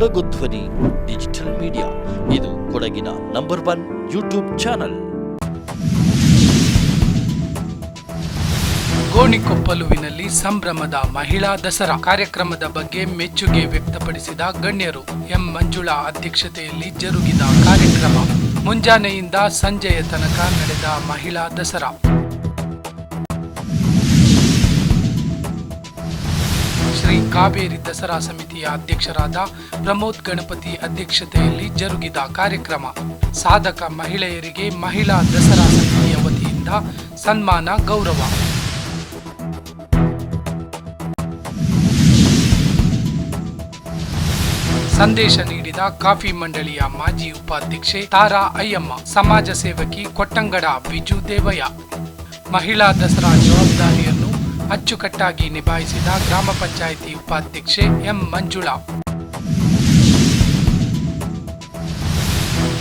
ಕೊಡಗು ಧ್ವನಿ digital media ಇದು ಕೊಡಗಿನ ನಂಬರ್ ಒನ್ ಯೂಟ್ಯೂಬ್ ಚಾನಲ್ ಗೋಣಿಕೊಪ್ಪಲುವಿನಲ್ಲಿ ಸಂಭ್ರಮದ ಮಹಿಳಾ ದಸರಾ ಕಾರ್ಯಕ್ರಮದ ಬಗ್ಗೆ ಮೆಚ್ಚುಗೆ ವ್ಯಕ್ತಪಡಿಸಿದ ಗಣ್ಯರು ಎಂ. ಮಂಜುಳಾ ಅಧ್ಯಕ್ಷತೆಯಲ್ಲಿ ಜರುಗಿದ ಕಾರ್ಯಕ್ರಮ. ಮುಂಜಾನೆಯಿಂದ ಸಂಜೆಯ ತನಕ ನಡೆದ ಮಹಿಳಾ ದಸರಾ. ಶ್ರೀ ಕಾವೇರಿ ದಸರಾ ಸಮಿತಿಯ ಅಧ್ಯಕ್ಷರಾದ ಪ್ರಮೋದ್ ಗಣಪತಿ ಅಧ್ಯಕ್ಷತೆಯಲ್ಲಿ ಜರುಗಿದ ಕಾರ್ಯಕ್ರಮ. ಸಾಧಕ ಮಹಿಳೆಯರಿಗೆ ಮಹಿಳಾ ದಸರಾ ಸಮಿತಿಯ ವತಿಯಿಂದ ಸನ್ಮಾನ, ಗೌರವ. ಸಂದೇಶ ನೀಡಿದ ಕಾಫಿ ಮಂಡಳಿಯ ಮಾಜಿ ಉಪಾಧ್ಯಕ್ಷೆ ತಾರಾ ಅಯ್ಯಮ್ಮ, ಸಮಾಜ ಸೇವಕಿ ಕೊಟ್ಟಂಗಡ ಬಿಜು ದೇವಯ್ಯ. ಮಹಿಳಾ ದಸರಾ ಜವಾಬ್ದಾರಿಯನ್ನು ಅಚ್ಚುಕಟ್ಟಾಗಿ ನಿಭಾಯಿಸಿದ ಗ್ರಾಮ ಪಂಚಾಯಿತಿ ಉಪಾಧ್ಯಕ್ಷೆ ಎಂ ಮಂಜುಳಾ.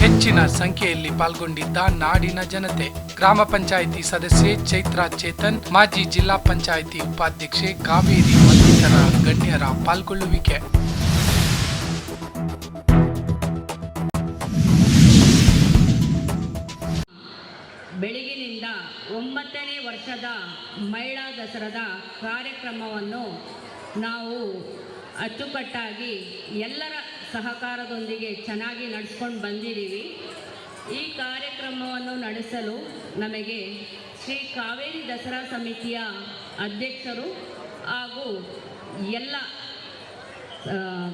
ಹೆಚ್ಚಿನ ಸಂಖ್ಯೆಯಲ್ಲಿ ಪಾಲ್ಗೊಂಡಿದ್ದ ನಾಡಿನ ಜನತೆ. ಗ್ರಾಮ ಪಂಚಾಯಿತಿ ಸದಸ್ಯೆ ಚೈತ್ರಾ ಚೇತನ್, ಮಾಜಿ ಜಿಲ್ಲಾ ಪಂಚಾಯಿತಿ ಉಪಾಧ್ಯಕ್ಷೆ ಕಾವೇರಿ ಮತ್ತಿತರ ಗಣ್ಯರ ಪಾಲ್ಗೊಳ್ಳುವಿಕೆ. ಒಂಬತ್ತನೇ ವರ್ಷದ ಮಹಿಳಾ ದಸರಾದ ಕಾರ್ಯಕ್ರಮವನ್ನು ನಾವು ಅಚ್ಚುಕಟ್ಟಾಗಿ ಎಲ್ಲರ ಸಹಕಾರದೊಂದಿಗೆ ಚೆನ್ನಾಗಿ ನಡೆಸ್ಕೊಂಡು ಬಂದಿದ್ದೀವಿ. ಈ ಕಾರ್ಯಕ್ರಮವನ್ನು ನಡೆಸಲು ನಮಗೆ ಶ್ರೀ ಕಾವೇರಿ ದಸರಾ ಸಮಿತಿಯ ಅಧ್ಯಕ್ಷರು ಹಾಗೂ ಎಲ್ಲ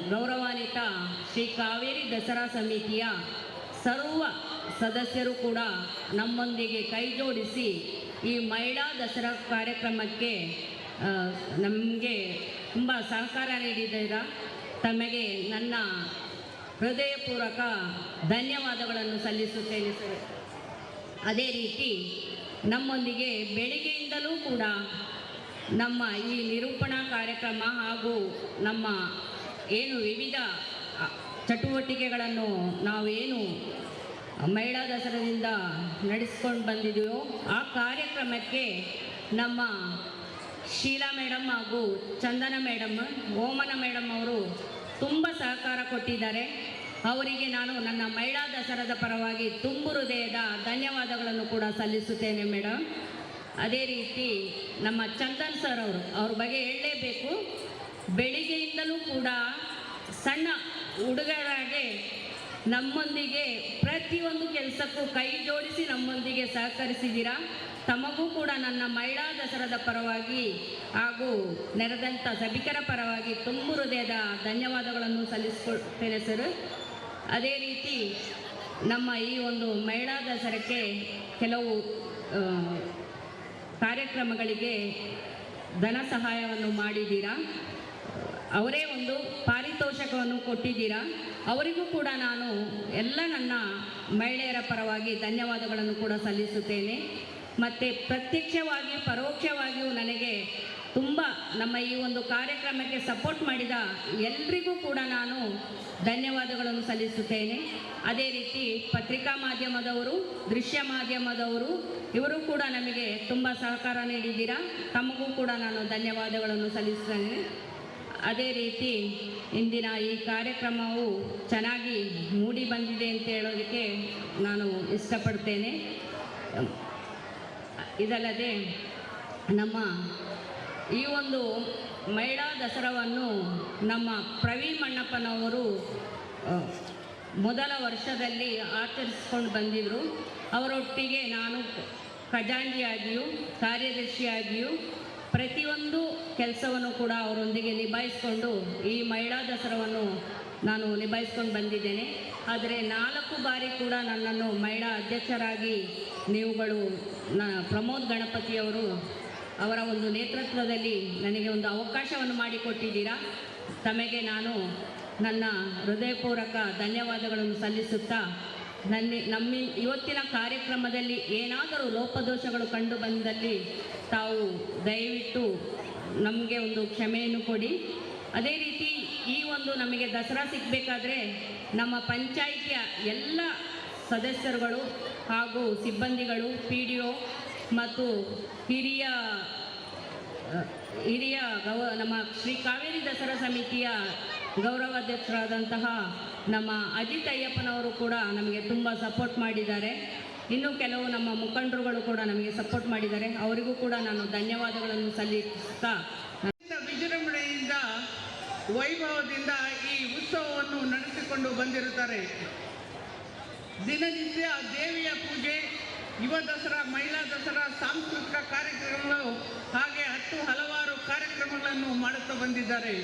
ಗೌರವಾನ್ವಿತ ಶ್ರೀ ಕಾವೇರಿ ದಸರಾ ಸಮಿತಿಯ ಸರ್ವ ಸದಸ್ಯರು ಕೂಡ ನಮ್ಮೊಂದಿಗೆ ಕೈಜೋಡಿಸಿ ಈ ಮಹಿಳಾ ದಸರಾ ಕಾರ್ಯಕ್ರಮಕ್ಕೆ ನಮಗೆ ತುಂಬ ಸಹಕಾರ ನೀಡಿದ್ದೀರ? ತಮಗೆ ನನ್ನ ಹೃದಯಪೂರ್ವಕ ಧನ್ಯವಾದಗಳನ್ನು ಸಲ್ಲಿಸುತ್ತೇನೆ ಸರ್. ಅದೇ ರೀತಿ ನಮ್ಮೊಂದಿಗೆ ಬೆಳಿಗ್ಗೆಯಿಂದಲೂ ಕೂಡ ನಮ್ಮ ಈ ನಿರೂಪಣಾ ಕಾರ್ಯಕ್ರಮ ಹಾಗೂ ನಮ್ಮ ಏನು ವಿವಿಧ ಚಟುವಟಿಕೆಗಳನ್ನು ನಾವೇನು ಮಹಿಳಾ ದಸರಾದಿಂದ ನಡೆಸ್ಕೊಂಡು ಬಂದಿದೆಯೋ ಆ ಕಾರ್ಯಕ್ರಮಕ್ಕೆ ನಮ್ಮ ಶೀಲಾ ಮೇಡಮ್ ಹಾಗೂ ಚಂದನ ಮೇಡಮ್, ಓಮನ ಮೇಡಮ್ ಅವರು ತುಂಬ ಸಹಕಾರ ಕೊಟ್ಟಿದ್ದಾರೆ. ಅವರಿಗೆ ನಾನು ನನ್ನ ಮಹಿಳಾ ದಸರಾದ ಪರವಾಗಿ ತುಂಬು ಹೃದಯದ ಧನ್ಯವಾದಗಳನ್ನು ಕೂಡ ಸಲ್ಲಿಸುತ್ತೇನೆ ಮೇಡಮ್. ಅದೇ ರೀತಿ ನಮ್ಮ ಚಂದನ್ ಸರ್ ಅವರು, ಅವ್ರ ಬಗ್ಗೆ ಹೇಳಲೇಬೇಕು. ಬೆಳಿಗ್ಗೆಯಿಂದಲೂ ಕೂಡ ಸಣ್ಣ ಹುಡುಗರಾಗೆ ನಮ್ಮೊಂದಿಗೆ ಪ್ರತಿಯೊಂದು ಕೆಲಸಕ್ಕೂ ಕೈ ಜೋಡಿಸಿ ನಮ್ಮೊಂದಿಗೆ ಸಹಕರಿಸಿದ್ದೀರಾ ತಮಗೂ ಕೂಡ ನನ್ನ ಮಹಿಳಾ ದಸರಾದ ಪರವಾಗಿ ಹಾಗೂ ನೆರೆದಂಥ ಸಭಿಕರ ಪರವಾಗಿ ತುಂಬ ಹೃದಯದ ಧನ್ಯವಾದಗಳನ್ನು ಸಲ್ಲಿಸ್ಕೊಳ್ತೇನೆ ಸರ್. ಅದೇ ರೀತಿ ನಮ್ಮ ಈ ಒಂದು ಮಹಿಳಾ ದಸರಕ್ಕೆ ಕೆಲವು ಕಾರ್ಯಕ್ರಮಗಳಿಗೆ ಧನ ಸಹಾಯವನ್ನು ಮಾಡಿದ್ದೀರಾ ಅವರೇ ಒಂದು ಪಾರಿತೋಷಕವನ್ನು ಕೊಟ್ಟಿದ್ದೀರಾ? ಅವರಿಗೂ ಕೂಡ ನಾನು ಎಲ್ಲ ನನ್ನ ಮಹಿಳೆಯರ ಪರವಾಗಿ ಧನ್ಯವಾದಗಳನ್ನು ಕೂಡ ಸಲ್ಲಿಸುತ್ತೇನೆ. ಮತ್ತು ಪ್ರತ್ಯಕ್ಷವಾಗಿ, ಪರೋಕ್ಷವಾಗಿಯೂ ನನಗೆ ತುಂಬ ನಮ್ಮ ಈ ಒಂದು ಕಾರ್ಯಕ್ರಮಕ್ಕೆ ಸಪೋರ್ಟ್ ಮಾಡಿದ ಎಲ್ರಿಗೂ ಕೂಡ ನಾನು ಧನ್ಯವಾದಗಳನ್ನು ಸಲ್ಲಿಸುತ್ತೇನೆ. ಅದೇ ರೀತಿ ಪತ್ರಿಕಾ ಮಾಧ್ಯಮದವರು, ದೃಶ್ಯ ಮಾಧ್ಯಮದವರು, ಇವರು ಕೂಡ ನಮಗೆ ತುಂಬ ಸಹಕಾರ ನೀಡಿದ್ದೀರಾ? ತಮಗೂ ಕೂಡ ನಾನು ಧನ್ಯವಾದಗಳನ್ನು ಸಲ್ಲಿಸ್ತೇನೆ ಅದೇ ರೀತಿ ಇಂದಿನ ಈ ಕಾರ್ಯಕ್ರಮವು ಚೆನ್ನಾಗಿ ಮೂಡಿ ಬಂದಿದೆ ಅಂತ ಹೇಳೋದಕ್ಕೆ ನಾನು ಇಷ್ಟಪಡ್ತೇನೆ. ಇದಲ್ಲದೆ ನಮ್ಮ ಈ ಒಂದು ಮಹಿಳಾ ದಸರಾವನ್ನು ನಮ್ಮ ಪ್ರವೀಣ್ ಮಣ್ಣಪ್ಪನವರು ಮೊದಲ ವರ್ಷದಲ್ಲಿ ಆಚರಿಸ್ಕೊಂಡು ಬಂದಿದ್ದರು ಅವರೊಟ್ಟಿಗೆ ನಾನು ಖಜಾಂಜಿಯಾಗಿಯೂ ಕಾರ್ಯದರ್ಶಿಯಾಗಿಯೂ ಪ್ರತಿಯೊಂದು ಕೆಲಸವನ್ನು ಕೂಡ ಅವರೊಂದಿಗೆ ನಿಭಾಯಿಸ್ಕೊಂಡು ಈ ಮಹಿಳಾ ದಸರಾವನ್ನು ನಾನು ನಿಭಾಯಿಸ್ಕೊಂಡು ಬಂದಿದ್ದೇನೆ. ಆದರೆ ನಾಲ್ಕು ಬಾರಿ ಕೂಡ ನನ್ನನ್ನು ಮಹಿಳಾ ಅಧ್ಯಕ್ಷರಾಗಿ ನೀವುಗಳು ನ ಪ್ರಮೋದ್ ಗಣಪತಿಯವರು ಅವರ ಒಂದು ನೇತೃತ್ವದಲ್ಲಿ ನನಗೆ ಒಂದು ಅವಕಾಶವನ್ನು ಮಾಡಿಕೊಟ್ಟಿದ್ದೀರಾ. ತಮಗೆ ನಾನು ನನ್ನ ಹೃದಯಪೂರ್ವಕ ಧನ್ಯವಾದಗಳನ್ನು ಸಲ್ಲಿಸುತ್ತಾ ನನ್ನ ನಮ್ಮ, ಇವತ್ತಿನ ಕಾರ್ಯಕ್ರಮದಲ್ಲಿ ಏನಾದರೂ ಲೋಪದೋಷಗಳು ಕಂಡು ಬಂದಲ್ಲಿ ತಾವು ದಯವಿಟ್ಟು ನಮಗೆ ಒಂದು ಕ್ಷಮೆಯನ್ನು ಕೊಡಿ. ಅದೇ ರೀತಿ ಈ ಒಂದು ನಮಗೆ ದಸರಾ ಸಿಗಬೇಕಾದ್ರೆ ನಮ್ಮ ಪಂಚಾಯಿತಿಯ ಎಲ್ಲ ಸದಸ್ಯರುಗಳು ಹಾಗೂ ಸಿಬ್ಬಂದಿಗಳು, ಪಿ ಡಿ ಒ ಮತ್ತು ಹಿರಿಯ ಹಿರಿಯ ಗವ ನಮ್ಮ ಶ್ರೀ ಕಾವೇರಿ ದಸರಾ ಸಮಿತಿಯ ಗೌರವಾಧ್ಯಕ್ಷರಾದಂತಹ ನಮ್ಮ ಅಜಿತ್ ಅಯ್ಯಪ್ಪನವರು ಕೂಡ ನಮಗೆ ತುಂಬ ಸಪೋರ್ಟ್ ಮಾಡಿದ್ದಾರೆ. ಇನ್ನು ಕೆಲವು ನಮ್ಮ ಮುಖಂಡರುಗಳು ಕೂಡ ನಮಗೆ ಸಪೋರ್ಟ್ ಮಾಡಿದ್ದಾರೆ. ಅವರಿಗೂ ಕೂಡ ನಾನು ಧನ್ಯವಾದಗಳನ್ನು ಸಲ್ಲಿಸ್ತಾ ವಿಜೃಂಭಣೆಯಿಂದ, ವೈಭವದಿಂದ ಈ ಉತ್ಸವವನ್ನು ನಡೆಸಿಕೊಂಡು ಬಂದಿರುತ್ತಾರೆ. ದಿನನಿತ್ಯ ದೇವಿಯ ಪೂಜೆ, ಯುವ ದಸರಾ, ಮಹಿಳಾ ದಸರಾ, ಸಾಂಸ್ಕೃತಿಕ ಕಾರ್ಯಕ್ರಮಗಳು, ಹಾಗೆ ಹತ್ತು ಹಲವಾರು ಕಾರ್ಯಕ್ರಮಗಳನ್ನು ಮಾಡುತ್ತಾ ಬಂದಿದ್ದಾರೆ.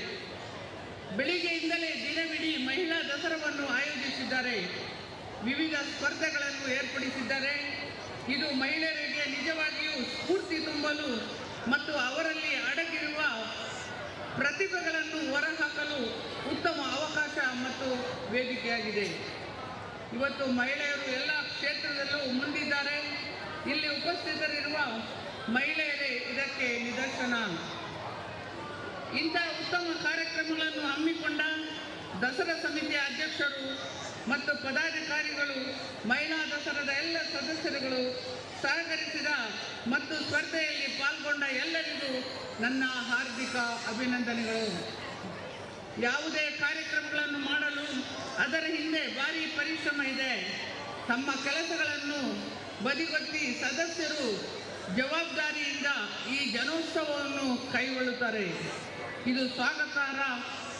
ಬೆಳಿಗ್ಗೆಯಿಂದಲೇ ದಿನವಿಡೀ ಮಹಿಳಾ ದಸರಾವನ್ನು ಆಯೋಜಿಸಿದ್ದಾರೆ. ವಿವಿಧ ಸ್ಪರ್ಧೆಗಳನ್ನು ಏರ್ಪಡಿಸಿದ್ದಾರೆ. ಇದು ಮಹಿಳೆಯರಿಗೆ ನಿಜವಾಗಿಯೂ ಸ್ಫೂರ್ತಿ ತುಂಬಲು ಮತ್ತು ಅವರಲ್ಲಿ ಅಡಗಿರುವ ಪ್ರತಿಭೆಗಳನ್ನು ಹೊರಹಾಕಲು ಉತ್ತಮ ಅವಕಾಶ ಮತ್ತು ವೇದಿಕೆಯಾಗಿದೆ. ಇವತ್ತು ಮಹಿಳೆಯರು ಎಲ್ಲ ಕ್ಷೇತ್ರದಲ್ಲೂ ಮುಂದಿದ್ದಾರೆ. ಇಲ್ಲಿ ಉಪಸ್ಥಿತರಿರುವ ಮಹಿಳೆಯರೇ ಇದಕ್ಕೆ ನಿದರ್ಶನ. ಇಂಥ ಉತ್ತಮ ಕಾರ್ಯಕ್ರಮಗಳನ್ನು ಹಮ್ಮಿಕೊಂಡ ದಸರಾ ಸಮಿತಿಯ ಅಧ್ಯಕ್ಷರು ಮತ್ತು ಪದಾಧಿಕಾರಿಗಳು, ಮಹಿಳಾ ದಸರಾದ ಎಲ್ಲ ಸದಸ್ಯರುಗಳು ಸಹಕರಿಸಿದ ಮತ್ತು ಸ್ಪರ್ಧೆಯಲ್ಲಿ ಪಾಲ್ಗೊಂಡ ಎಲ್ಲರಿಗೂ ನನ್ನ ಹಾರ್ದಿಕ ಅಭಿನಂದನೆಗಳು. ಯಾವುದೇ ಕಾರ್ಯಕ್ರಮಗಳನ್ನು ಮಾಡಲು ಅದರ ಹಿಂದೆ ಭಾರಿ ಪರಿಶ್ರಮ ಇದೆ. ತಮ್ಮ ಕೆಲಸಗಳನ್ನು ಬದಿಗೊತ್ತಿ ಸದಸ್ಯರು ಜವಾಬ್ದಾರಿಯಿಂದ ಈ ಜನೋತ್ಸವವನ್ನು ಕೈಗೊಳ್ಳುತ್ತಾರೆ. ಇದು ಸ್ವಾಗತಾರ್ಹ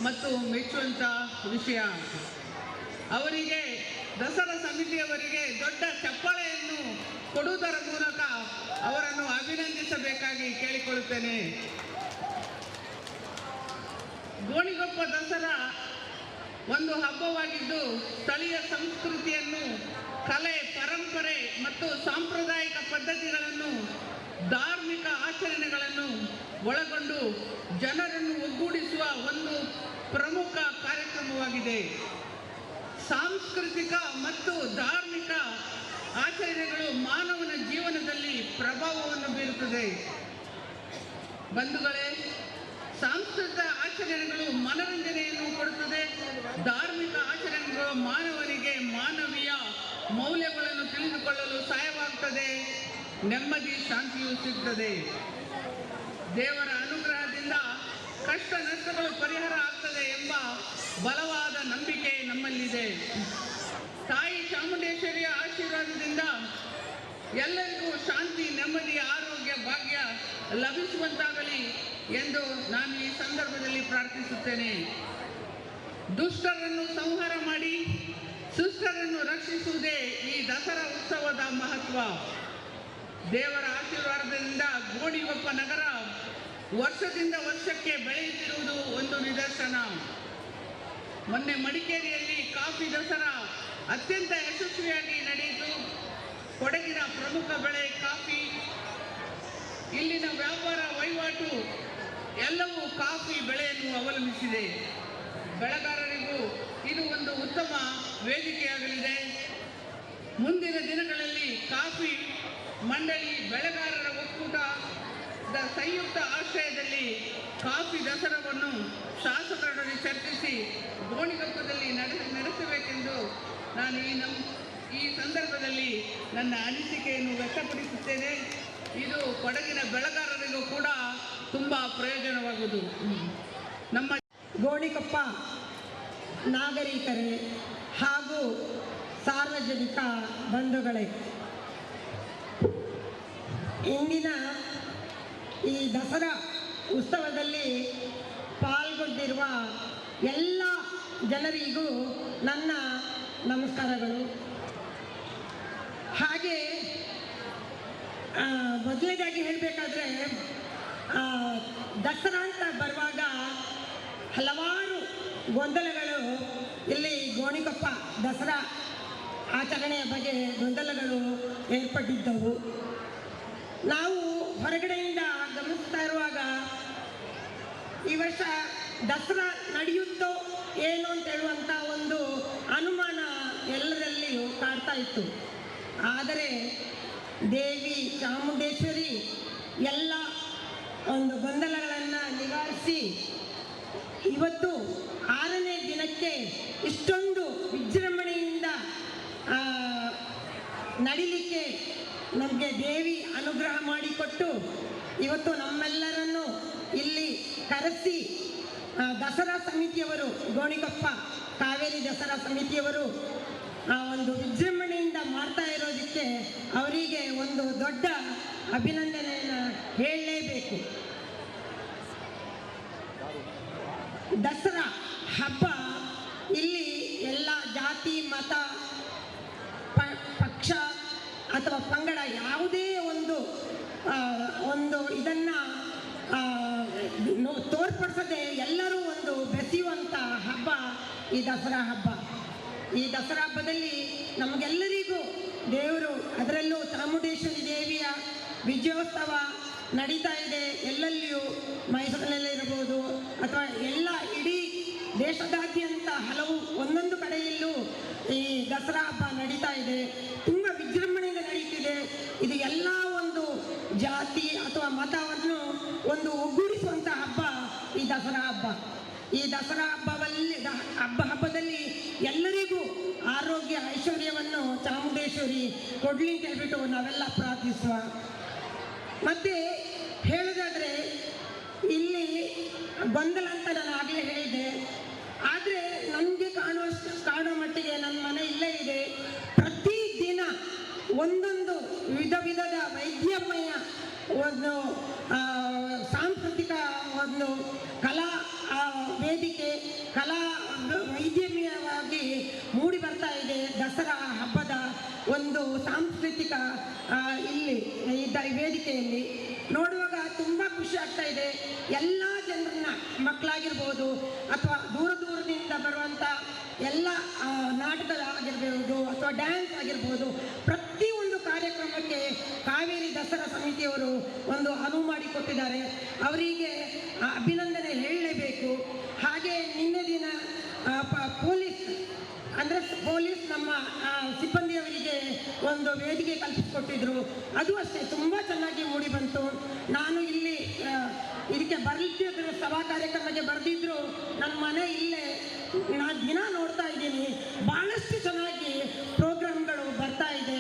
ಮತ್ತು ಮೆಚ್ಚುವಂಥ ವಿಷಯ. ಅವರಿಗೆ, ದಸರಾ ಸಮಿತಿಯವರಿಗೆ ದೊಡ್ಡ ಚಪ್ಪಳೆಯನ್ನು ಕೊಡುವುದರ ಮೂಲಕ ಅವರನ್ನು ಅಭಿನಂದಿಸಬೇಕಾಗಿ ಕೇಳಿಕೊಳ್ಳುತ್ತೇನೆ. ಗೋಣಿಗೊಪ್ಪ ದಸರಾ ಒಂದು ಹಬ್ಬವಾಗಿದ್ದು, ಸ್ಥಳೀಯ ಸಂಸ್ಕೃತಿಯನ್ನು, ಕಲೆ, ಪರಂಪರೆ ಮತ್ತು ಸಾಂಪ್ರದಾಯಿಕ ಪದ್ಧತಿಗಳನ್ನು ಧಾರ್ಮಿಕ ಆಚರಣೆಗಳನ್ನು ಒಳಗೊಂಡು ಜನರನ್ನು ಒಗ್ಗೂಡಿಸುವ ಒಂದು ಪ್ರಮುಖ ಕಾರ್ಯಕ್ರಮವಾಗಿದೆ. ಸಾಂಸ್ಕೃತಿಕ ಮತ್ತು ಧಾರ್ಮಿಕ ಆಚರಣೆಗಳು ಮಾನವನ ಜೀವನದಲ್ಲಿ ಪ್ರಭಾವವನ್ನು ಬೀರುತ್ತದೆ. ಬಂಧುಗಳೇ, ಸಾಂಸ್ಕೃತಿಕ ಆಚರಣೆಗಳು ಮನರಂಜನೆಯನ್ನು ಕೊಡುತ್ತದೆ. ಧಾರ್ಮಿಕ ಆಚರಣೆಗಳು ಮಾನವನಿಗೆ ಮಾನವೀಯ ಮೌಲ್ಯಗಳನ್ನು ತಿಳಿದುಕೊಳ್ಳಲು ಸಹಾಯವಾಗುತ್ತದೆ. ನೆಮ್ಮದಿ, ಶಾಂತಿಯು ಸಿಗ್ತದೆ. ದೇವರ ಅನುಗ್ರಹದಿಂದ ಕಷ್ಟ ನಷ್ಟಗಳು ಪರಿಹಾರ ಆಗ್ತದೆ ಎಂಬ ಬಲವಾದ ನಂಬಿಕೆ ನಮ್ಮಲ್ಲಿದೆ. ತಾಯಿ ಚಾಮುಂಡೇಶ್ವರಿಯ ಆಶೀರ್ವಾದದಿಂದ ಎಲ್ಲರಿಗೂ ಶಾಂತಿ, ನೆಮ್ಮದಿ, ಆರೋಗ್ಯ, ಭಾಗ್ಯ ಲಭಿಸುವಂತಾಗಲಿ ಎಂದು ನಾನು ಈ ಸಂದರ್ಭದಲ್ಲಿ ಪ್ರಾರ್ಥಿಸುತ್ತೇನೆ. ದುಷ್ಟರನ್ನು ಸಂಹಾರ ಮಾಡಿ ಸುಷ್ಟರನ್ನು ರಕ್ಷಿಸುವುದೇ ಈ ದಸರಾ ಉತ್ಸವದ ಮಹತ್ವ. ದೇವರ ಆಶೀರ್ವಾದದಿಂದ ಗೋಣಿಗೊಪ್ಪ ನಗರ ವರ್ಷದಿಂದ ವರ್ಷಕ್ಕೆ ಬೆಳೆಯುತ್ತಿರುವುದು ಒಂದು ನಿದರ್ಶನ. ಮೊನ್ನೆ ಮಡಿಕೇರಿಯಲ್ಲಿ ಕಾಫಿ ದಸರಾ ಅತ್ಯಂತ ಯಶಸ್ವಿಯಾಗಿ ನಡೆಯಿತು. ಕೊಡಗಿನ ಪ್ರಮುಖ ಬೆಳೆ ಕಾಫಿ. ಇಲ್ಲಿನ ವ್ಯಾಪಾರ ವಹಿವಾಟು ಎಲ್ಲವೂ ಕಾಫಿ ಬೆಳೆಯನ್ನು ಅವಲಂಬಿಸಿದೆ. ಬೆಳೆಗಾರರಿಗೂ ಇದು ಒಂದು ಉತ್ತಮ ವೇದಿಕೆಯಾಗಲಿದೆ. ಮುಂದಿನ ದಿನಗಳಲ್ಲಿ ಕಾಫಿ ಮಂಡಳಿ ಬೆಳೆಗಾರರ ಒಕ್ಕೂಟದ ಸಂಯುಕ್ತ ಆಶ್ರಯದಲ್ಲಿ ಕಾಫಿ ದಸರಾವನ್ನು ಶಾಸಕರೊಡನೆ ಚರ್ಚಿಸಿ ಗೋಣಿಗೊಪ್ಪದಲ್ಲಿ ನಡೆ ನಡೆಸಬೇಕೆಂದು ನಾನು ಈ ನಮ್ಮ ಈ ಸಂದರ್ಭದಲ್ಲಿ ನನ್ನ ಅನಿಸಿಕೆಯನ್ನು ವ್ಯಕ್ತಪಡಿಸುತ್ತೇನೆ. ಇದು ಕೊಡಗಿನ ಬೆಳೆಗಾರರಿಗೂ ಕೂಡ ತುಂಬ ಪ್ರಯೋಜನವಾಗುವುದು. ನಮ್ಮ ಗೋಣಿಕೊಪ್ಪ ನಾಗರಿಕರೇ ಹಾಗೂ ಸಾರ್ವಜನಿಕ ಬಂಧುಗಳೇ ಇಂದಿನ ಈ ದಸರಾ ಉತ್ಸವದಲ್ಲಿ ಪಾಲ್ಗೊಂಡಿರುವ ಎಲ್ಲ ಜನರಿಗೂ ನನ್ನ ನಮಸ್ಕಾರಗಳು. ಹಾಗೆ ಮೊದಲನೇದಾಗಿ ಹೇಳಬೇಕಾದ್ರೆ ದಸರಾ ಅಂತ ಬರುವಾಗ ಹಲವಾರು ಗೊಂದಲಗಳು. ಇಲ್ಲಿ ಗೋಣಿಕೊಪ್ಪ ದಸರಾ ಆಚರಣೆಯ ಬಗ್ಗೆ ಗೊಂದಲಗಳು ಏರ್ಪಟ್ಟಿದ್ದವು. ನಾವು ಹೊರಗಡೆಯಿಂದ ಗಮನಿಸ್ತಾ ಇರುವಾಗ ಈ ವರ್ಷ ದಸರಾ ನಡೆಯುತ್ತೋ ಏನು ಅಂತ ಹೇಳುವಂಥ ಒಂದು ಅನುಮಾನ ಎಲ್ಲರಲ್ಲಿಯೂ ಕಾಡ್ತಾ ಇತ್ತು. ಆದರೆ ದೇವಿ ಚಾಮುಂಡೇಶ್ವರಿ ಎಲ್ಲ ಒಂದು ಗೊಂದಲಗಳನ್ನು ನಿವಾರಿಸಿ ಇವತ್ತು ಆರನೇ ದಿನಕ್ಕೆ ಇಷ್ಟೊಂದು ವಿಜೃಂಭಣೆಯಿಂದ ನಡಿಲಿಕ್ಕೆ ನಮಗೆ ದೇವಿ ಅನುಗ್ರಹ ಮಾಡಿಕೊಟ್ಟು ಇವತ್ತು ನಮ್ಮೆಲ್ಲರನ್ನು ಇಲ್ಲಿ ಕರೆಸಿ ದಸರಾ ಸಮಿತಿಯವರು, ಗೋಣಿಕೊಪ್ಪ ಕಾವೇರಿ ದಸರಾ ಸಮಿತಿಯವರು, ಆ, ಒಂದು ವಿಜೃಂಭಣೆಯಿಂದ ಮಾಡ್ತಾ ಇರೋದಕ್ಕೆ ಅವರಿಗೆ ಒಂದು ದೊಡ್ಡ ಅಭಿನಂದನೆಯನ್ನು ಹೇಳಲೇಬೇಕು. ದಸರಾ ಹಬ್ಬ ಇಲ್ಲಿ ಎಲ್ಲ ಜಾತಿ, ಮತ ಅಥವಾ ಪಂಗಡ ಯಾವುದೇ ಒಂದು ಒಂದು ಇದನ್ನು ತೋರ್ಪಡಿಸದೆ ಎಲ್ಲರೂ ಒಂದು ಬೆಸೆಯುವಂಥ ಹಬ್ಬ ಈ ದಸರಾ ಹಬ್ಬ. ಈ ದಸರಾ ಹಬ್ಬದಲ್ಲಿ ನಮಗೆಲ್ಲರಿಗೂ ದೇವರು ಅದರಲ್ಲೂ ಚಾಮುಂಡೇಶ್ವರಿ ದೇವಿಯ ವಿಜಯೋತ್ಸವ ನಡೀತಾ ಇದೆ. ಎಲ್ಲೆಲ್ಲಿಯೂ ಇರಬಹುದು ಅಥವಾ ಎಲ್ಲ ಇಡೀ ದೇಶದಾದ್ಯಂತ ಹಲವು ಒಂದೊಂದು ಕಡೆಯಲ್ಲೂ ಈ ದಸರಾ ಹಬ್ಬ ನಡೀತಾ ಇದೆ ತುಂಬ ವಿಜೃಂಭಣೆಯಿಂದ ನಡೀತಿದೆ ಇದು ಎಲ್ಲ ಒಂದು ಜಾತಿ ಮತವನ್ನು ಒಂದು ಒಗ್ಗೂಡಿಸುವಂಥ ಹಬ್ಬ ಈ ದಸರಾ ಹಬ್ಬ. ಈ ದಸರಾ ಹಬ್ಬವಲ್ಲಿ ಹಬ್ಬ ಹಬ್ಬದಲ್ಲಿ ಎಲ್ಲರಿಗೂ ಆರೋಗ್ಯ, ಐಶ್ವರ್ಯವನ್ನು ಚಾಮುಂಡೇಶ್ವರಿ ಕೊಡ್ಲಿ ಅಂತ ಹೇಳ್ಬಿಟ್ಟು ನಾವೆಲ್ಲ ಪ್ರಾರ್ಥಿಸುವ. ಮತ್ತೆ ಹೇಳೋದಾದ್ರೆ, ಇಲ್ಲಿ ಗೊಂದಲ ಅಂತ ನಾನು ಆಗಲೇ ಹೇಳಿದೆ ಆದರೆ ನನಗೆ ಕಾಣುವಷ್ಟು, ಕಾಣುವ ಮಟ್ಟಿಗೆ ನನ್ನ ಮನೆ ಇಲ್ಲೇ ಇದೆ. ಪ್ರತಿದಿನ ಒಂದೊಂದು ವಿಧ ವಿಧದ ವೈದ್ಯಮಯ ಒಂದು ಸಾಂಸ್ಕೃತಿಕ ಒಂದು ಕಲಾ ವೇದಿಕೆ, ಕಲಾ ವೈದ್ಯಮೀಯವಾಗಿ ಮೂಡಿ ಬರ್ತಾ ಇದೆ. ದಸರಾ ಹಬ್ಬದ ಒಂದು ಸಾಂಸ್ಕೃತಿಕ ಇಲ್ಲಿ ಇದ್ದ ವೇದಿಕೆಯಲ್ಲಿ. ನೋಡುವಾಗ ತುಂಬ ಖುಷಿ ಆಗ್ತಾ ಇದೆ. ಎಲ್ಲ ಜನರನ್ನ, ಮಕ್ಕಳಾಗಿರ್ಬೋದು ಅಥವಾ ದೂರ ದೂರದಿಂದ ಬರುವಂಥ ಎಲ್ಲ ನಾಟಕ ಆಗಿರ್ಬೋದು ಅಥವಾ ಡ್ಯಾನ್ಸ್ ಆಗಿರ್ಬೋದು ಪ್ರತಿಯೊಂದು ಕಾರ್ಯಕ್ರಮಕ್ಕೆ ಕಾವೇರಿ ದಸರಾ ಸಮಿತಿಯವರು ಒಂದು ಅನುವು ಮಾಡಿಕೊಟ್ಟಿದ್ದಾರೆ. ಅವರಿಗೆ ಅಭಿನಂದನೆ ಹೇಳಲೇಬೇಕು. ಹಾಗೆ ನಿನ್ನೆ ದಿನ ಪೊಲೀಸ್, ಅಂದರೆ ಪೊಲೀಸ್ ನಮ್ಮ ಸಿಬ್ಬಂದಿಯವರಿಗೆ ಒಂದು ವೇದಿಕೆ ಕಲ್ಪಿಸಿಕೊಟ್ಟಿದ್ರು. ಅದು ಅಷ್ಟೇ, ತುಂಬ ಚೆನ್ನಾಗಿ ಮೂಡಿ ಬಂತು. ನಾನು ಇಲ್ಲಿ ಇದಕ್ಕೆ ಬರಲಿಕ್ಕಿದ್ರು ಸಭಾ ಕಾರ್ಯಕ್ರಮಕ್ಕೆ ಬರೆದಿದ್ರು. ನನ್ನ ಮನೆ ಇಲ್ಲೇ. ನಾನು ದಿನ ನೋಡ್ತಾ ಇದ್ದೀನಿ. ಭಾಳಷ್ಟು ಚೆನ್ನಾಗಿ ಪ್ರೋಗ್ರಾಮ್ಗಳು ಬರ್ತಾ ಇದೆ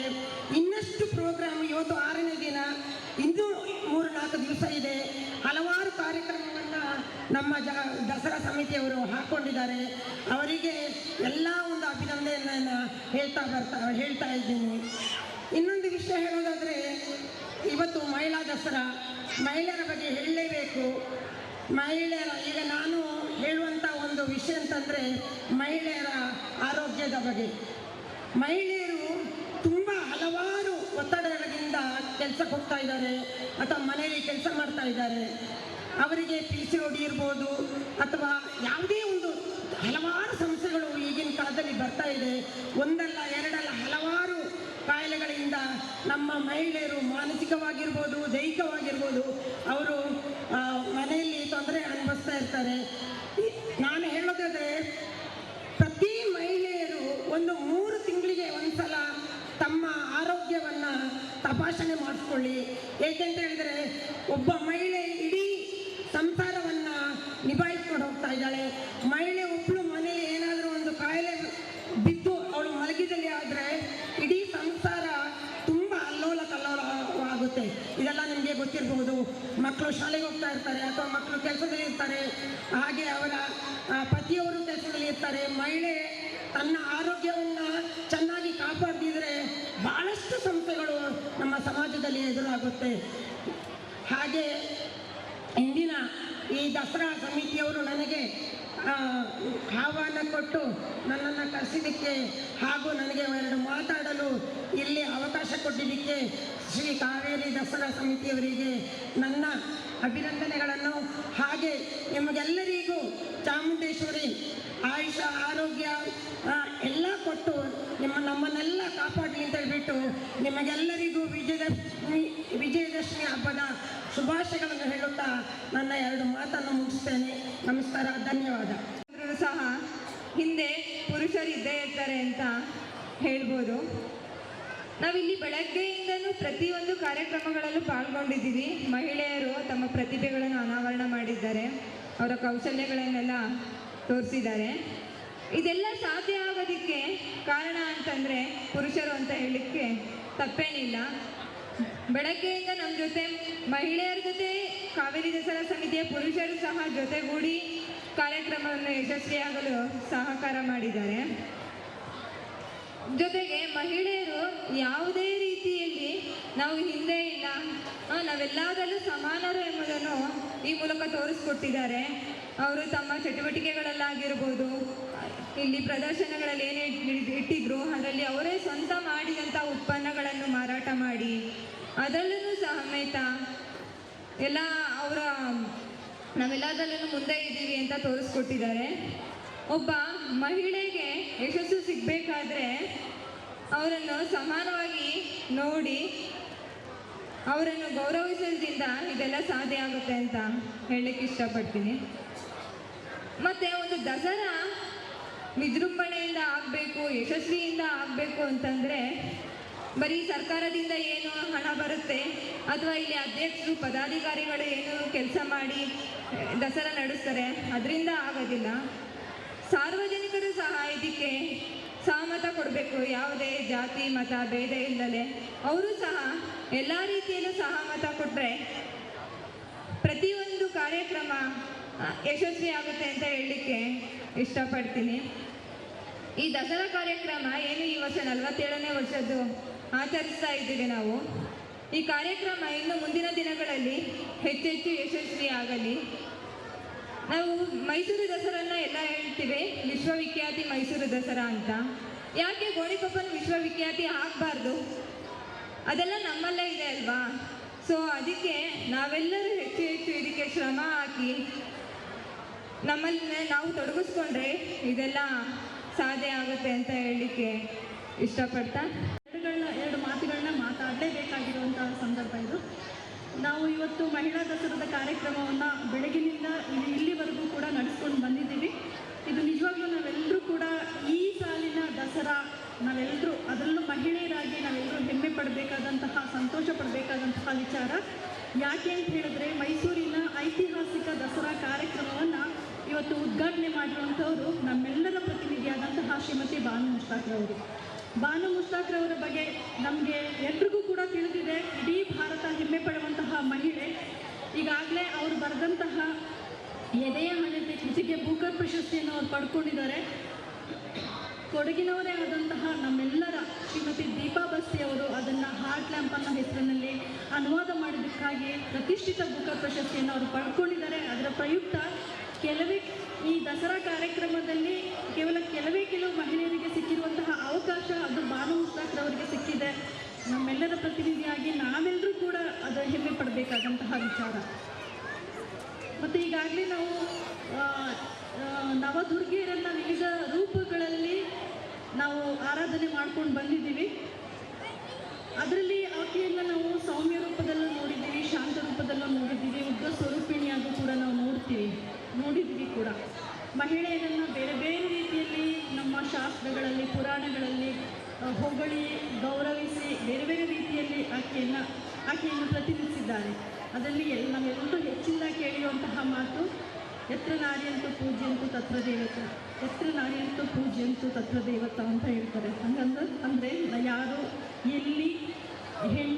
ಇನ್ನಷ್ಟು ಪ್ರೋಗ್ರಾಮ್ ಇವತ್ತು ಆರನೇ ದಿನ ಇನ್ನೂ ಮೂರು ನಾಲ್ಕು ದಿವಸ ಇದೆ ಹಲವಾರು ಕಾರ್ಯಕ್ರಮವನ್ನು ನಮ್ಮ ಜ ದಸರಾ ಹಾಕೊಂಡಿದ್ದಾರೆ. ಅವರಿಗೆ ಎಲ್ಲ ಒಂದು ಅಭಿನಂದನೆಯನ್ನು ಹೇಳ್ತಾ ಬರ್ತಾ, ಹೇಳ್ತಾ ಇದ್ದೀನಿ. ಇನ್ನೊಂದು ವಿಷಯ ಹೇಳೋದಾದರೆ ಇವತ್ತು ಮಹಿಳಾ ದಸರಾ. ಮಹಿಳೆಯರ ಬಗ್ಗೆ ಹೇಳಲೇಬೇಕು. ಮಹಿಳೆಯರ, ಈಗ ನಾನು ಹೇಳುವಂಥ ಒಂದು ವಿಷಯ ಅಂತಂದರೆ, ಮಹಿಳೆಯರ ಆರೋಗ್ಯದ ಬಗ್ಗೆ. ಮಹಿಳೆಯರು ತುಂಬ ಹಲವಾರು ಒತ್ತಡಗಳಿಂದ ಕೆಲಸಕ್ಕೆ ಹೋಗ್ತಾ ಇದ್ದಾರೆ, ಅಥವಾ ಮನೆಯಲ್ಲಿ ಕೆಲಸ ಮಾಡ್ತಾ ಇದ್ದಾರೆ. ಅವರಿಗೆ ಪಿ ಸಿ ಇರ್ಬೋದು ಅಥವಾ ಯಾವುದೇ ಒಂದು ಹಲವಾರು ಸಮಸ್ಯೆಗಳು ಈಗಿನ ಕಾಲದಲ್ಲಿ ಬರ್ತಾ ಇದೆ. ಒಂದಲ್ಲ, ಎರಡಲ್ಲ, ಹಲವಾರು ಕಾಯಿಲೆಗಳಿಂದ ನಮ್ಮ ಮಹಿಳೆಯರು ಮಾನಸಿಕವಾಗಿರ್ಬೋದು, ದೈಹಿಕವಾಗಿರ್ಬೋದು, ಅವರು ಮನೆಯಲ್ಲಿ ತೊಂದರೆ ಅನುಭವಿಸ್ತಾ ಇರ್ತಾರೆ. ನಾನು ಹೇಳೋದಾದ್ರೆ, ಪ್ರತಿ ಮಹಿಳೆಯರು ಒಂದು ಮೂರು ತಿಂಗಳಿಗೆ ಒಂದ್ಸಲ ತಮ್ಮ ಆರೋಗ್ಯವನ್ನು ತಪಾಸಣೆ ಮಾಡಿಸ್ಕೊಳ್ಳಿ. ಏಕೆಂತ ಹೇಳಿದರೆ, ಒಬ್ಬ ಮಹಿಳೆ ಸಂಸಾರವನ್ನು ನಿಭಾಯಿಸ್ಕೊಂಡು ಹೋಗ್ತಾ ಇದ್ದಾಳೆ. ಮಹಿಳೆ ಒಬ್ಬಳು ಮನೆಯಲ್ಲಿ ಏನಾದರೂ ಒಂದು ಕಾಯಿಲೆ ಬಿದ್ದು ಅವಳು ಮಲಗಿದಲ್ಲಿ ಆದರೆ ಇಡೀ ಸಂಸಾರ ತುಂಬ ಅಲ್ಲೋಲ ಕಲ್ಲೋಲವಾಗುತ್ತೆ ಇದೆಲ್ಲ ನಿಮಗೆ ಗೊತ್ತಿರಬಹುದು. ಮಕ್ಕಳು ಶಾಲೆಗೆ ಹೋಗ್ತಾ ಇರ್ತಾರೆ ಅಥವಾ ಮಕ್ಕಳು ಕೆಲಸದಲ್ಲಿ ಇರ್ತಾರೆ. ಹಾಗೆ ಅವರ ಪತಿಯವರು ಕೆಲಸದಲ್ಲಿ ಇರ್ತಾರೆ. ಮಹಿಳೆ ತನ್ನ ಆರೋಗ್ಯವನ್ನು ಚೆನ್ನಾಗಿ ಕಾಪಾಡಿದ್ರೆ ಬಹಳಷ್ಟು ಸಂಸ್ಥೆಗಳು ನಮ್ಮ ಸಮಾಜದಲ್ಲಿ ಎದುರಾಗುತ್ತೆ ಹಾಗೆ ಇಂದಿನ ಈ ದಸರಾ ಸಮಿತಿಯವರು ನನಗೆ ಆ, ಆಹ್ವಾನ ಕೊಟ್ಟು ನನ್ನನ್ನು ಕರೆಸಿದ್ದಕ್ಕೆ ಹಾಗೂ ನನಗೆ ಎರಡು ಮಾತಾಡಲು ಇಲ್ಲಿ ಅವಕಾಶ ಕೊಟ್ಟಿದ್ದಕ್ಕೆ ಶ್ರೀ ಕಾವೇರಿ ದಸರಾ ಸಮಿತಿಯವರಿಗೆ ನನ್ನ ಅಭಿನಂದನೆಗಳನ್ನು. ಹಾಗೆ ನಿಮಗೆಲ್ಲರಿಗೂ ಚಾಮುಂಡೇಶ್ವರಿ ಆಯುಷ, ಆರೋಗ್ಯ ಎಲ್ಲ ಕೊಟ್ಟು ನಿಮ್ಮ ನಮ್ಮನ್ನೆಲ್ಲ ಕಾಪಾಡಲಿ ಅಂತ ಹೇಳಿಬಿಟ್ಟು ನಿಮಗೆಲ್ಲರಿಗೂ ವಿಜಯದಶಮಿ ವಿಜಯದಶಮಿ ಹಬ್ಬದ ಶುಭಾಶಯಗಳನ್ನು ಹೇಳುತ್ತಾ ನನ್ನ ಎರಡು ಮಾತನ್ನು ಮುಗಿಸ್ತೇನೆ. ನಮಸ್ಕಾರ, ಧನ್ಯವಾದ. ಸಹ ಹಿಂದೆ ಪುರುಷರು ಇದ್ದೇ ಇರ್ತಾರೆ ಅಂತ ಹೇಳ್ಬೋದು. ನಾವಿಲ್ಲಿ ಬೆಳಗ್ಗೆಯಿಂದನೂ ಪ್ರತಿಯೊಂದು ಕಾರ್ಯಕ್ರಮಗಳಲ್ಲೂ ಪಾಲ್ಗೊಂಡಿದ್ದೀವಿ. ಮಹಿಳೆಯರು ತಮ್ಮ ಪ್ರತಿಭೆಗಳನ್ನು ಅನಾವರಣ ಮಾಡಿದ್ದಾರೆ. ಅವರ ಕೌಶಲ್ಯಗಳನ್ನೆಲ್ಲ ತೋರಿಸಿದ್ದಾರೆ. ಇದೆಲ್ಲ ಸಾಧ್ಯ ಆಗೋದಕ್ಕೆ ಕಾರಣ ಅಂತಂದರೆ ಪುರುಷರು ಅಂತ ಹೇಳಲಿಕ್ಕೆ ತಪ್ಪೇನಿಲ್ಲ. ಬೆಳಗ್ಗೆಯಿಂದ ನಮ್ಮ ಜೊತೆ ಮಹಿಳೆಯರ ಜೊತೆ ಕಾವೇರಿ ದಸರಾ ಸಮಿತಿಯ ಪುರುಷರು ಸಹ ಜೊತೆಗೂಡಿ ಕಾರ್ಯಕ್ರಮವನ್ನು ಯಶಸ್ವಿಯಾಗಲು ಸಹಕಾರ ಮಾಡಿದ್ದಾರೆ. ಜೊತೆಗೆ ಮಹಿಳೆಯರು ಯಾವುದೇ ರೀತಿಯಲ್ಲಿ ನಾವು ಹಿಂದೆ ಇಲ್ಲ ನಾವೆಲ್ಲದರಲ್ಲೂ ಸಮಾನರು ಎಂಬುದನ್ನು ಈ ಮೂಲಕ ತೋರಿಸ್ಕೊಟ್ಟಿದ್ದಾರೆ. ಅವರು ತಮ್ಮ ಚಟುವಟಿಕೆಗಳಲ್ಲಾಗಿರ್ಬೋದು, ಇಲ್ಲಿ ಪ್ರದರ್ಶನಗಳಲ್ಲಿ ಏನೇ ಇಟ್- ಇಟ್ಟಿದ್ರು, ಅದರಲ್ಲಿ ಅವರೇ ಸ್ವಂತ ಮಾಡಿದಂಥ ಉತ್ಪನ್ನಗಳನ್ನು ಮಾರಾಟ ಮಾಡಿ, ಅದರಲ್ಲೂ ಸಮೇತ ಎಲ್ಲ ಅವರ ನಾವೆಲ್ಲದರಲ್ಲೂ ಮುಂದೆ ಇದ್ದೀವಿ ಅಂತ ತೋರಿಸ್ಕೊಟ್ಟಿದ್ದಾರೆ. ಒಬ್ಬ ಮಹಿಳೆಗೆ ಯಶಸ್ಸು ಸಿಗಬೇಕಾದ್ರೆ ಅವರನ್ನು ಸಮಾನವಾಗಿ ನೋಡಿ ಅವರನ್ನು ಗೌರವಿಸೋದ್ರಿಂದ ಇದೆಲ್ಲ ಸಾಧ್ಯ ಆಗುತ್ತೆ ಅಂತ ಹೇಳಲಿಕ್ಕೆ ಇಷ್ಟಪಡ್ತೀನಿ. ಮತ್ತು ಒಂದು ದಸರಾ ವಿಜೃಂಭಣೆಯಿಂದ ಆಗಬೇಕು, ಯಶಸ್ವಿಯಿಂದ ಆಗಬೇಕು ಅಂತಂದರೆ ಬರೀ ಸರ್ಕಾರದಿಂದ ಏನು ಹಣ ಬರುತ್ತೆ? ಅಥವಾ ಇಲ್ಲಿ ಅಧ್ಯಕ್ಷರು, ಪದಾಧಿಕಾರಿಗಳು ಏನು ಕೆಲಸ ಮಾಡಿ ದಸರಾ ನಡೆಸ್ತಾರೆ, ಅದರಿಂದ ಆಗೋದಿಲ್ಲ. ಸಾರ್ವಜನಿಕರು ಸಹ ಇದಕ್ಕೆ ಸಹಮತ ಕೊಡಬೇಕು, ಯಾವುದೇ ಜಾತಿ, ಮತ, ಭೇದ ಇಲ್ಲದೆ. ಅವರು ಸಹ ಎಲ್ಲ ರೀತಿಯಲ್ಲೂ ಸಹಮತ ಕೊಟ್ಟರೆ ಪ್ರತಿಯೊಂದು ಕಾರ್ಯಕ್ರಮ ಯಶಸ್ವಿ ಆಗುತ್ತೆ ಅಂತ ಹೇಳಲಿಕ್ಕೆ ಇಷ್ಟಪಡ್ತೀನಿ. ಈ ದಸರಾ ಕಾರ್ಯಕ್ರಮ ಏನು ಈ ವರ್ಷ ನಲವತ್ತೇಳನೇ ವರ್ಷದ್ದು ಆಚರಿಸ್ತಾ ಇದ್ದೀವಿ ನಾವು. ಈ ಕಾರ್ಯಕ್ರಮ ಇನ್ನು ಮುಂದಿನ ದಿನಗಳಲ್ಲಿ ಹೆಚ್ಚೆಚ್ಚು ಯಶಸ್ವಿ ಆಗಲಿ ನಾವು ಮೈಸೂರು ದಸರನ್ನ ಎಲ್ಲ ಹೇಳ್ತೀವಿ, ವಿಶ್ವವಿಖ್ಯಾತಿ ಮೈಸೂರು ದಸರಾ ಅಂತ. ಯಾಕೆ ಗೋಣಿಕೊಪ್ಪನ ವಿಶ್ವವಿಖ್ಯಾತಿ ಆಗಬಾರ್ದು? ಅದೆಲ್ಲ ನಮ್ಮಲ್ಲೇ ಇದೆ ಅಲ್ವಾ? ಸೊ ಅದಕ್ಕೆ ನಾವೆಲ್ಲರೂ ಹೆಚ್ಚು ಹೆಚ್ಚು ಇದಕ್ಕೆ ಶ್ರಮ ಹಾಕಿ ನಮ್ಮಲ್ಲಿ ನಾವು ತೊಡಗಿಸ್ಕೊಂಡ್ರೆ ಇದೆಲ್ಲ ಸಾಧ್ಯ ಆಗುತ್ತೆ ಅಂತ ಹೇಳಲಿಕ್ಕೆ ಇಷ್ಟಪಡ್ತಾ ಎರಡುಗಳನ್ನ ಎರಡು ಮಾತುಗಳನ್ನ ಮಾತಾಡಲೇಬೇಕಾಗಿರುವಂತಹ ಸಂದರ್ಭ ಇದು ನಾವು ಇವತ್ತು ಮಹಿಳಾ ದಸರಾದ ಕಾರ್ಯಕ್ರಮವನ್ನು ಬೆಳಗಿನಿಂದ ಇಲ್ಲಿ ಇಲ್ಲಿವರೆಗೂ ಕೂಡ ನಡೆಸ್ಕೊಂಡು ಬಂದಿದ್ದೀವಿ. ಇದು ನಿಜವಾಗ್ಲೂ ನಾವೆಲ್ಲರೂ ಕೂಡ ಈ ಸಾಲಿನ ದಸರಾ, ನಾವೆಲ್ಲರೂ ಅದರಲ್ಲೂ ಮಹಿಳೆಯರಾಗಿ ನಾವೆಲ್ಲರೂ ಹೆಮ್ಮೆ ಪಡಬೇಕಾದಂತಹ, ಸಂತೋಷ ಪಡಬೇಕಾದಂತಹ ವಿಚಾರ. ಯಾಕೆ ಅಂತ ಹೇಳಿದ್ರೆ, ಮೈಸೂರಿನ ಐತಿಹಾಸಿಕ ದಸರಾ ಕಾರ್ಯಕ್ರಮವನ್ನು ಇವತ್ತು ಉದ್ಘಾಟನೆ ಮಾಡಿರುವಂಥವರು ನಮ್ಮೆಲ್ಲರ ಪ್ರತಿನಿಧಿಯಾದಂತಹ ಶ್ರೀಮತಿ ಭಾನು ಮುಷ್ತಾಕ್ರವರು ಭಾನು ಮುಷ್ತಾಕ್ರವರ ಬಗ್ಗೆ ನಮಗೆ ಎಲ್ರಿಗೂ ಕೂಡ ತಿಳಿದಿದೆ. ಇಡೀ ಭಾರತ ಹೆಮ್ಮೆ ಪಡುವಂತಹ ಮಹಿಳೆ. ಈಗಾಗಲೇ ಅವರು ಬರೆದಂತಹ ಎದೆಯ ಹಣತೆ ಕೃಷಿಗೆ ಬೂಕರ್ ಪ್ರಶಸ್ತಿಯನ್ನು ಅವರು ಪಡ್ಕೊಂಡಿದ್ದಾರೆ. ಕೊಡಗಿನವರೇ ಆದಂತಹ ನಮ್ಮೆಲ್ಲರ ಶ್ರೀಮತಿ ದೀಪಾ ಬಸ್ತಿ ಅವರು ಅದನ್ನು ಹಾರ್ಟ್ ಲ್ಯಾಂಪ್ ಅನ್ನೋ ಹೆಸರಿನಲ್ಲಿ ಅನುವಾದ ಮಾಡಿದ್ದಕ್ಕಾಗಿ ಪ್ರತಿಷ್ಠಿತ ಭೂಕರ್ ಪ್ರಶಸ್ತಿಯನ್ನು ಅವರು ಪಡ್ಕೊಂಡಿದ್ದಾರೆ. ಅದರ ಪ್ರಯುಕ್ತ ಕೆಲವೇ ಈ ದಸರಾ ಕಾರ್ಯಕ್ರಮದಲ್ಲಿ ಕೇವಲ ಕೆಲವೇ ಕೆಲವು ಮಹಿಳೆಯರಿಗೆ ಸಿಕ್ಕಿರುವಂತಹ ಅವಕಾಶ ಅದು ಭಾನು ಅವರಿಗೆ ಸಿಕ್ಕಿದೆ. ನಮ್ಮೆಲ್ಲರ ಪ್ರತಿನಿಧಿಯಾಗಿ ನಾವೆಲ್ಲರೂ ಕೂಡ ಅದು ಹೆಮ್ಮೆ ಪಡಬೇಕಾದಂತಹ ವಿಚಾರ. ಮತ್ತು ಈಗಾಗಲೇ ನಾವು ನವದುರ್ಗಿಯರನ್ನ ವಿವಿಧ ರೂಪಗಳಲ್ಲಿ ನಾವು ಆರಾಧನೆ ಮಾಡ್ಕೊಂಡು ಬಂದಿದ್ದೀವಿ. ಅದರಲ್ಲಿ ಆಕೆಯನ್ನು ನಾವು ಸೌಮ್ಯ ರೂಪದಲ್ಲೂ ನೋಡಿದ್ದೀವಿ, ಶಾಂತ ರೂಪದಲ್ಲೂ ನೋಡಿದ್ದೀವಿ, ಉಗ್ರ ಸ್ವರೂಪಿಣಿಯಾಗೂ ಕೂಡ ನಾವು ನೋಡ್ತೀವಿ. ನೋಡಿದ್ದೀವಿ ಕೂಡ. ಮಹಿಳೆಯರನ್ನು ಬೇರೆ ಬೇರೆ ರೀತಿಯಲ್ಲಿ ನಮ್ಮ ಶಾಸ್ತ್ರಗಳಲ್ಲಿ, ಪುರಾಣಗಳಲ್ಲಿ ಹೊಗಳಿ ಗೌರವಿಸಿ ಬೇರೆ ಬೇರೆ ರೀತಿಯಲ್ಲಿ ಆಕೆಯನ್ನು ಆಕೆಯನ್ನು ಪ್ರತಿನಿಧಿಸಿದ್ದಾರೆ. ಅದರಲ್ಲಿ ಎಲ್ ನಾವೆಲ್ಲರೂ ಹೆಚ್ಚಿನ ಕೇಳಿರುವಂತಹ ಮಾತು ಎತ್ರ ನಾರಿಯಂತೂ ಪೂಜ್ಯಂತು ತತ್ರ ದೇವತ ಎತ್ರ ನಾರಿಯಂತೂ ಪೂಜ್ಯಂತು ತತ್ರ ದೇವತ ಅಂತ ಹೇಳ್ತಾರೆ. ಹಂಗಂದ್ರೆ, ಅಂದರೆ ಯಾರು ಎಲ್ಲಿ ಹೆಣ್ಣ